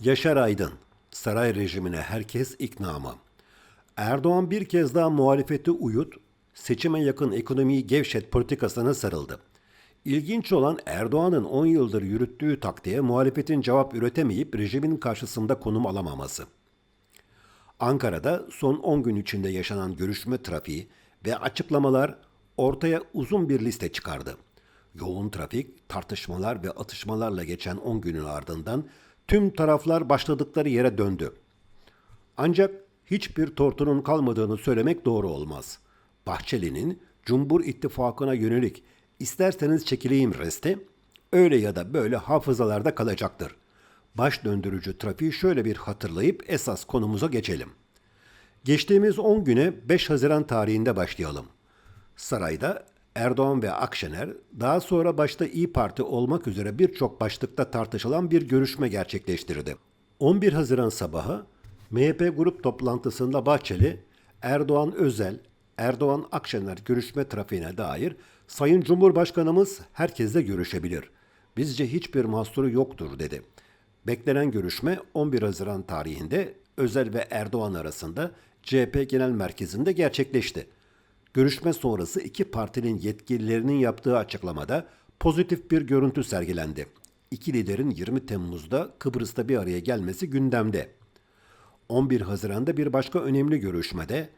Yaşar Aydın, saray rejimine herkes ikna mı? Erdoğan bir kez daha muhalefeti uyut, seçime yakın ekonomiyi gevşet politikasına sarıldı. İlginç olan Erdoğan'ın 10 yıldır yürüttüğü taktiğe muhalefetin cevap üretemeyip rejimin karşısında konum alamaması. Ankara'da son 10 gün içinde yaşanan görüşme trafiği ve açıklamalar ortaya uzun bir liste çıkardı. Yoğun trafik, tartışmalar ve atışmalarla geçen 10 günün ardından tüm taraflar başladıkları yere döndü. Ancak hiçbir tortunun kalmadığını söylemek doğru olmaz. Bahçeli'nin Cumhur İttifakı'na yönelik isterseniz çekileyim resti öyle ya da böyle hafızalarda kalacaktır. Baş döndürücü trafiği şöyle bir hatırlayıp esas konumuza geçelim. Geçtiğimiz 10 güne 5 Haziran tarihinde başlayalım. Sarayda Erdoğan ve Akşener daha sonra başta İyi Parti olmak üzere birçok başlıkta tartışılan bir görüşme gerçekleştirdi. 11 Haziran sabahı MHP grup toplantısında Bahçeli, Erdoğan Özel, Erdoğan Akşener görüşme trafiğine dair Sayın Cumhurbaşkanımız herkesle görüşebilir. Bizce hiçbir mahsuru yoktur dedi. Beklenen görüşme 11 Haziran tarihinde Özel ve Erdoğan arasında CHP Genel Merkezi'nde gerçekleşti. Görüşme sonrası iki partinin yetkililerinin yaptığı açıklamada pozitif bir görüntü sergilendi. İki liderin 20 Temmuz'da Kıbrıs'ta bir araya gelmesi gündemde. 11 Haziran'da bir başka önemli görüşmede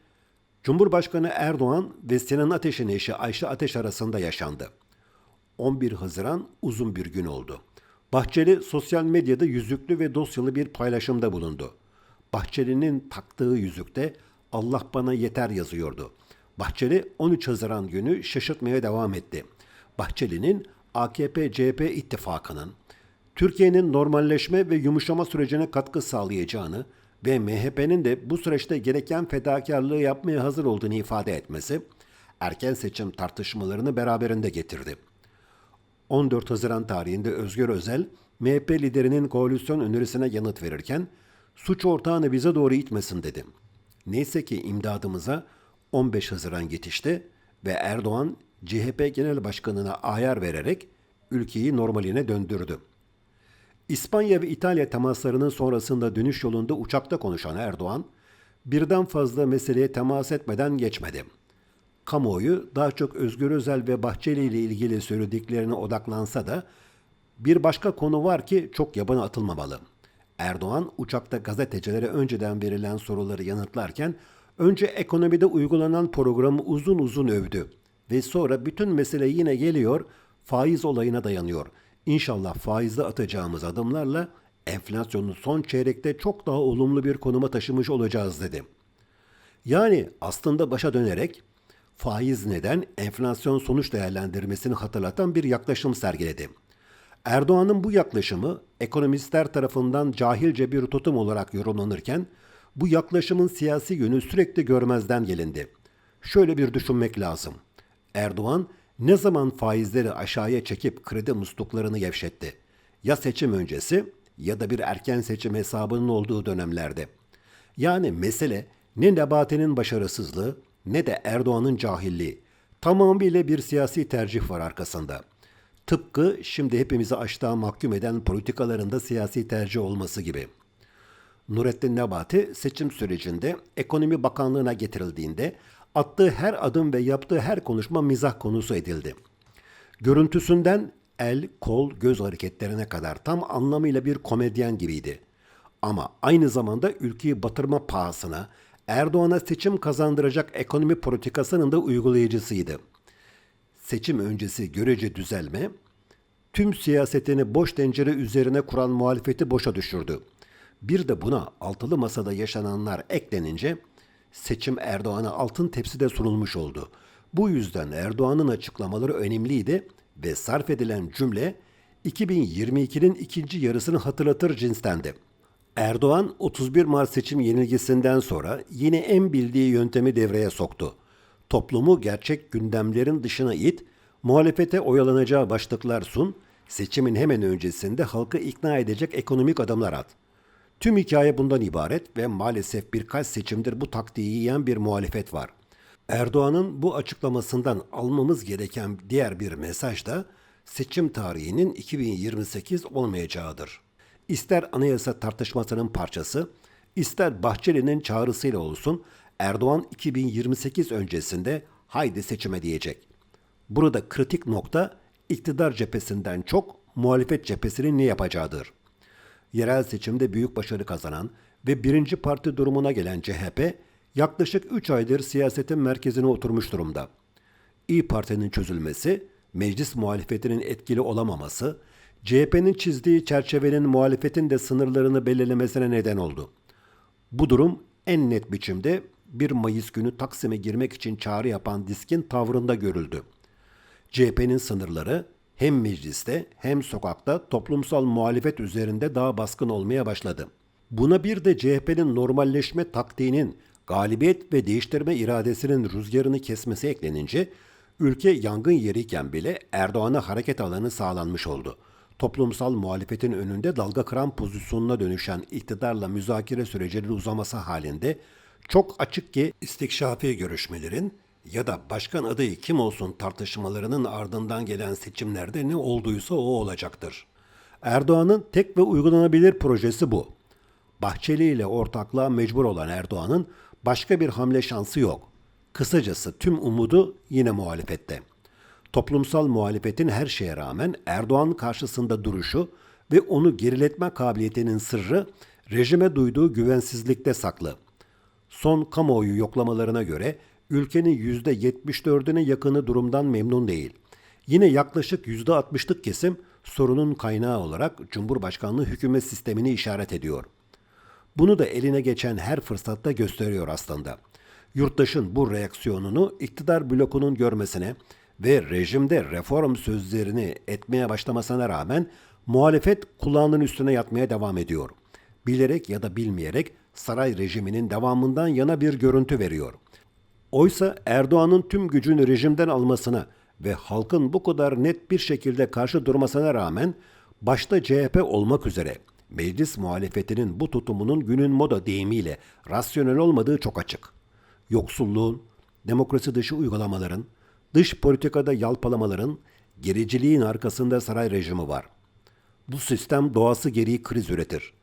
Cumhurbaşkanı Erdoğan ve Sinan Ateş'in eşi Ayşe Ateş arasında yaşandı. 11 Haziran uzun bir gün oldu. Bahçeli sosyal medyada yüzüklü ve dosyalı bir paylaşımda bulundu. Bahçeli'nin taktığı yüzükte Allah bana yeter yazıyordu. Bahçeli 13 Haziran günü şaşırtmaya devam etti. Bahçeli'nin AKP-CHP ittifakının Türkiye'nin normalleşme ve yumuşama sürecine katkı sağlayacağını ve MHP'nin de bu süreçte gereken fedakarlığı yapmaya hazır olduğunu ifade etmesi erken seçim tartışmalarını beraberinde getirdi. 14 Haziran tarihinde Özgür Özel, MHP liderinin koalisyon önerisine yanıt verirken, suç ortağını bize doğru itmesin dedi. Neyse ki imdadımıza 15 Haziran yetişti ve Erdoğan CHP Genel Başkanı'na ayar vererek ülkeyi normaline döndürdü. İspanya ve İtalya temaslarının sonrasında dönüş yolunda uçakta konuşan Erdoğan, birden fazla meseleye temas etmeden geçmedi. Kamuoyu daha çok Özgür Özel ve Bahçeli ile ilgili söylediklerine odaklansa da bir başka konu var ki çok yabana atılmamalı. Erdoğan uçakta gazetecilere önceden verilen soruları yanıtlarken önce ekonomide uygulanan programı uzun uzun övdü ve sonra bütün mesele yine geliyor faiz olayına dayanıyor. İnşallah faizde atacağımız adımlarla enflasyonu son çeyrekte çok daha olumlu bir konuma taşımış olacağız dedi. Yani aslında başa dönerek faiz neden enflasyon sonuç değerlendirmesini hatırlatan bir yaklaşım sergiledi. Erdoğan'ın bu yaklaşımı ekonomistler tarafından cahilce bir tutum olarak yorumlanırken bu yaklaşımın siyasi yönü sürekli görmezden gelindi. Şöyle bir düşünmek lazım. Erdoğan ne zaman faizleri aşağıya çekip kredi musluklarını gevşetti? Ya seçim öncesi ya da bir erken seçim hesabının olduğu dönemlerde. Yani mesele ne Nebati'nin başarısızlığı ne de Erdoğan'ın cahilliği. Tamamıyla bir siyasi tercih var arkasında. Tıpkı şimdi hepimizi açlığa mahkum eden politikalarında siyasi tercih olması gibi. Nurettin Nebati seçim sürecinde Ekonomi Bakanlığı'na getirildiğinde attığı her adım ve yaptığı her konuşma mizah konusu edildi. Görüntüsünden el, kol, göz hareketlerine kadar tam anlamıyla bir komedyen gibiydi. Ama aynı zamanda ülkeyi batırma pahasına Erdoğan'a seçim kazandıracak ekonomi politikasının da uygulayıcısıydı. Seçim öncesi görece düzelme, tüm siyasetini boş tencere üzerine kuran muhalefeti boşa düşürdü. Bir de buna altılı masada yaşananlar eklenince seçim Erdoğan'a altın tepside sunulmuş oldu. Bu yüzden Erdoğan'ın açıklamaları önemliydi ve sarf edilen cümle 2022'nin ikinci yarısını hatırlatır cinstendi. Erdoğan 31 Mart seçim yenilgisinden sonra yine en bildiği yöntemi devreye soktu. Toplumu gerçek gündemlerin dışına it, muhalefete oyalanacağı başlıklar sun, seçimin hemen öncesinde halkı ikna edecek ekonomik adımlar at. Tüm hikaye bundan ibaret ve maalesef birkaç seçimdir bu taktiği yiyen bir muhalefet var. Erdoğan'ın bu açıklamasından almamız gereken diğer bir mesaj da seçim tarihinin 2028 olmayacağıdır. ister anayasa tartışmasının parçası, ister Bahçeli'nin çağrısıyla olsun Erdoğan 2028 öncesinde haydi seçime diyecek. Burada kritik nokta iktidar cephesinden çok muhalefet cephesinin ne yapacağıdır. Yerel seçimde büyük başarı kazanan ve birinci parti durumuna gelen CHP yaklaşık 3 aydır siyasetin merkezine oturmuş durumda. İyi Parti'nin çözülmesi, meclis muhalefetinin etkili olamaması, CHP'nin çizdiği çerçevenin muhalefetin de sınırlarını belirlemesine neden oldu. Bu durum en net biçimde 1 Mayıs günü Taksim'e girmek için çağrı yapan diskin tavrında görüldü. CHP'nin sınırları hem mecliste hem sokakta toplumsal muhalefet üzerinde daha baskın olmaya başladı. Buna bir de CHP'nin normalleşme taktiğinin galibiyet ve değiştirme iradesinin rüzgarını kesmesi eklenince ülke yangın yeriyken bile Erdoğan'a hareket alanı sağlanmış oldu. Toplumsal muhalefetin önünde dalga kıran pozisyonuna dönüşen iktidarla müzakere sürecinin uzaması halinde çok açık ki istikşafi görüşmelerin ya da başkan adayı kim olsun tartışmalarının ardından gelen seçimlerde ne olduysa o olacaktır. Erdoğan'ın tek ve uygulanabilir projesi bu. Bahçeli ile ortaklığa mecbur olan Erdoğan'ın başka bir hamle şansı yok. Kısacası tüm umudu yine muhalefette. Toplumsal muhalefetin her şeye rağmen Erdoğan karşısında duruşu ve onu geriletme kabiliyetinin sırrı rejime duyduğu güvensizlikte saklı. Son kamuoyu yoklamalarına göre ülkenin %74'üne yakını durumdan memnun değil. Yine yaklaşık %60'lık kesim sorunun kaynağı olarak Cumhurbaşkanlığı hükümet sistemini işaret ediyor. Bunu da eline geçen her fırsatta gösteriyor aslında. Yurttaşın bu reaksiyonunu iktidar blokunun görmesine ve rejimde reform sözlerini etmeye başlamasına rağmen muhalefet kulağının üstüne yatmaya devam ediyor. Bilerek ya da bilmeyerek saray rejiminin devamından yana bir görüntü veriyor. Oysa Erdoğan'ın tüm gücünü rejimden almasına ve halkın bu kadar net bir şekilde karşı durmasına rağmen başta CHP olmak üzere meclis muhalefetinin bu tutumunun günün moda deyimiyle rasyonel olmadığı çok açık. Yoksulluğun, demokrasi dışı uygulamaların, dış politikada yalpalamaların, gericiliğin arkasında saray rejimi var. Bu sistem doğası gereği kriz üretir.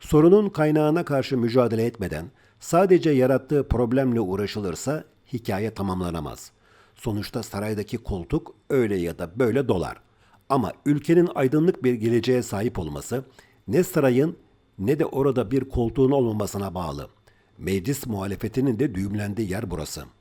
Sorunun kaynağına karşı mücadele etmeden sadece yarattığı problemle uğraşılırsa hikaye tamamlanamaz. Sonuçta saraydaki koltuk öyle ya da böyle dolar. Ama ülkenin aydınlık bir geleceğe sahip olması ne sarayın ne de orada bir koltuğun olmamasına bağlı. Meclis muhalefetinin de düğümlendiği yer burası.''